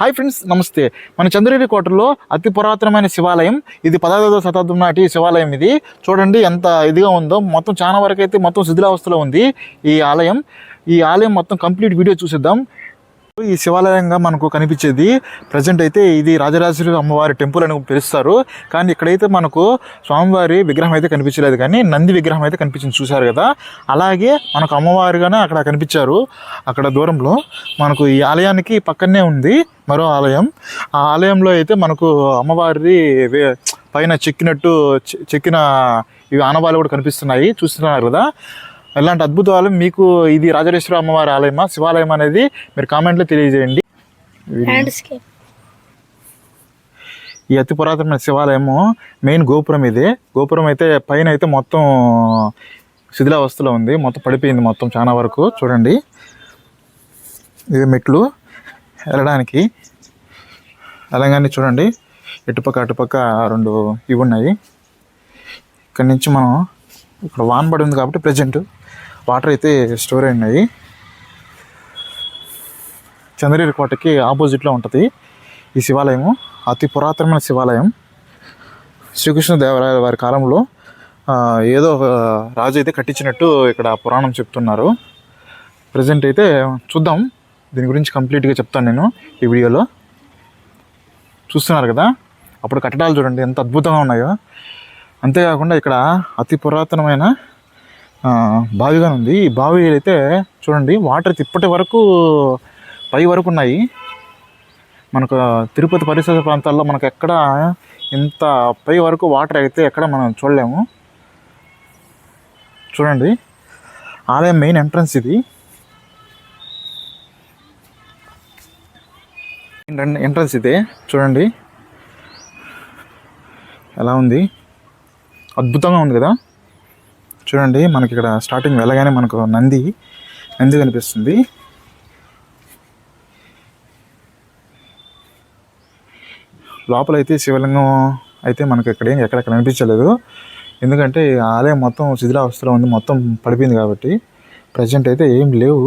Hi friends నమస్తే. మన చంద్రగిరి కోటలో అతి పురాతనమైన శివాలయం ఇది పదహారవ శతాబ్దం నాటి శివాలయం ఇది. చూడండి ఎంత ఇదిగా ఉందో. మొత్తం చాలా వరకు అయితే మొత్తం శిథిలావస్థలో ఉంది ఈ ఆలయం. ఈ ఆలయం మొత్తం కంప్లీట్ వీడియో చూసేద్దాం. ఈ శివాలయంగా మనకు కనిపించేది ప్రజెంట్ అయితే ఇది రాజరాజేశ్వరి అమ్మవారి టెంపుల్ అని పిలుస్తారు. కానీ ఇక్కడైతే మనకు స్వామివారి విగ్రహం అయితే కనిపించలేదు. కానీ నంది విగ్రహం అయితే కనిపించింది చూశారు కదా. అలాగే మనకు అమ్మవారుగానే అక్కడ కనిపించారు. అక్కడ దూరంలో మనకు ఈ ఆలయానికి పక్కనే ఉంది మరో ఆలయం. ఆ ఆలయంలో అయితే మనకు అమ్మవారి పైన చెక్కినట్టు చెక్కిన ఇవి ఆనవాళ్ళు కూడా కనిపిస్తున్నాయి. చూస్తున్నారు కదా. ఇలాంటి అద్భుతాలు మీకు ఇది రాజరాజేశ్వర అమ్మవారి ఆలయమా? శివాలయం అనేది మీరు కామెంట్లో తెలియజేయండి. ఈ అతి పురాతనమైన శివాలయము మెయిన్ గోపురం ఇది. గోపురం అయితే పైన అయితే మొత్తం శిథిలావస్థలో ఉంది. మొత్తం పడిపోయింది మొత్తం చాలా వరకు. చూడండి. ఇది మెట్లు వెళ్ళడానికి. వెళ్ళగానే చూడండి. ఇటుపక్క అటుపక్క రెండు ఇవి ఉన్నాయి. ఇక్కడి నుంచి మనం ఇక్కడ వాన్ పడి ఉంది కాబట్టి ప్రజెంట్ వాటర్ అయితే స్టోర్ అయినాయి. చంద్రగిరి కోటకి ఆపోజిట్లో ఉంటుంది ఈ శివాలయము. అతి పురాతనమైన శివాలయం. శ్రీకృష్ణదేవరాయల వారి కాలంలో ఏదో ఒక రాజు అయితే కట్టించినట్టు ఇక్కడ పురాణం చెప్తున్నారు. ప్రజెంట్ అయితే చూద్దాం. దీని గురించి కంప్లీట్గా చెప్తాను నేను ఈ వీడియోలో. చూస్తున్నారు కదా? అప్పుడు కట్టడాలు చూడండి ఎంత అద్భుతంగా ఉన్నాయో. అంతేకాకుండా ఇక్కడ అతి పురాతనమైన బావిగా ఉంది ఈ బావి అయితే చూడండి వాటర్ ఇప్పటి వరకు పై వరకు ఉన్నాయి. మనకు తిరుపతి పరిసర ప్రాంతాల్లో మనకు ఎక్కడ ఇంత పై వరకు వాటర్ అయితే ఎక్కడ మనం చూడలేము. చూడండి ఆలయం మెయిన్ ఎంట్రన్స్ ఇది. ఎంట్రన్స్ ఇదే చూడండి. ఎలా ఉంది? అద్భుతంగా ఉంది కదా? చూడండి మనకి ఇక్కడ స్టార్టింగ్ వెళ్ళగానే మనకు నంది నంది కనిపిస్తుంది. లోపలైతే శివలింగం అయితే మనకి ఇక్కడ ఏం ఎక్కడ కనిపించలేదు. ఎందుకంటే ఆలయం మొత్తం శిథిలావస్థలో ఉంది మొత్తం పడిపోయింది కాబట్టి ప్రజెంట్ అయితే ఏం లేవు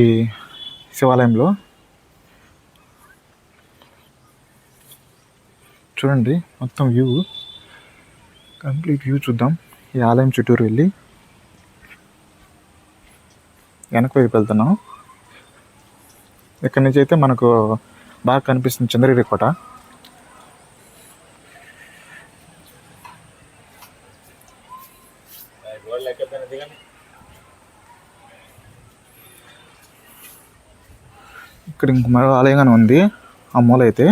ఈ శివాలయంలో. చూడండి మొత్తం వ్యూ కంప్లీట్ వ్యూ చూద్దాం. ఈ ఆలయం చుట్టూరు వెళ్ళి వెనక వైపు వెళ్తున్నాం. ఇక్కడ నుంచి అయితే మనకు బాగా కనిపిస్తుంది చంద్రగిరి కోట. ఇక్కడ ఇంక మరో ఆలయంగానే ఉంది. ఆ మూల అయితే.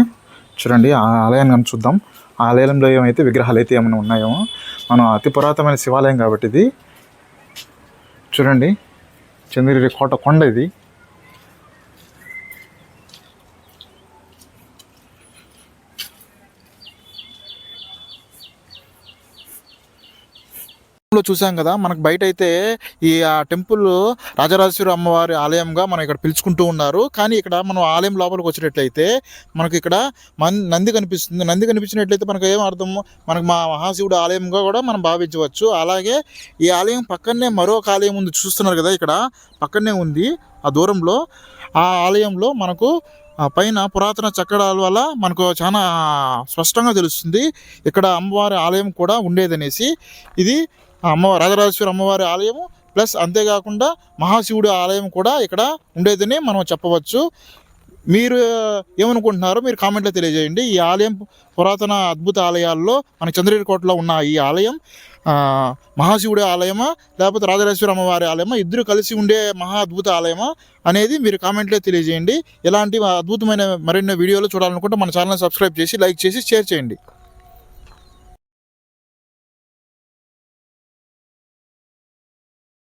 చూడండి ఆ ఆలయాన్ని కానీ చూద్దాం. ఆ ఆలయంలో ఏమైతే విగ్రహాలు అయితే ఏమైనా ఉన్నాయో మనం అతి పురాతనమైన శివాలయం కాబట్టి ఇది చూడండి చంద్రగిరి కోట కొండ ఇది. లో చూసాం కదా మనకు బయట అయితే ఈ ఆ టెంపుల్ రాజరాజేశ్వరి అమ్మవారి ఆలయంగా మనం ఇక్కడ పిలుచుకుంటూ ఉన్నారు. కానీ ఇక్కడ మనం ఆలయం లోపలికి వచ్చినట్లయితే మనకి ఇక్కడ మన్ నంది కనిపిస్తుంది. నంది కనిపించినట్లయితే మనకు ఏం అర్థం? మనకు మా మహాశివుడు ఆలయంగా కూడా మనం భావించవచ్చు. అలాగే ఈ ఆలయం పక్కనే మరొక ఆలయం ఉంది. చూస్తున్నారు కదా ఇక్కడ? పక్కనే ఉంది. ఆ దూరంలో ఆ ఆలయంలో మనకు పైన పురాతన చక్రాల వల్ల మనకు చాలా స్పష్టంగా తెలుస్తుంది. ఇక్కడ అమ్మవారి ఆలయం కూడా ఉండేదనేసి. ఇది ఆ అమ్మ రాజరాజేశ్వరి అమ్మవారి ఆలయము ప్లస్ అంతేకాకుండా మహాశివుడి ఆలయం కూడా ఇక్కడ ఉండేదని మనం చెప్పవచ్చు. మీరు ఏమనుకుంటున్నారో మీరు కామెంట్లో తెలియజేయండి. ఈ ఆలయం పురాతన అద్భుత ఆలయాల్లో మన చంద్రగిరి ఉన్న ఈ ఆలయం మహాశివుడి ఆలయమా లేకపోతే రాజరాజేశ్వరి అమ్మవారి ఆలయమా ఇద్దరు కలిసి ఉండే మహా అద్భుత ఆలయమా అనేది మీరు కామెంట్లో తెలియజేయండి. ఇలాంటి అద్భుతమైన మరెన్నో వీడియోలు చూడాలనుకుంటే మన ఛానల్ సబ్స్క్రైబ్ చేసి లైక్ చేసి షేర్ చేయండి.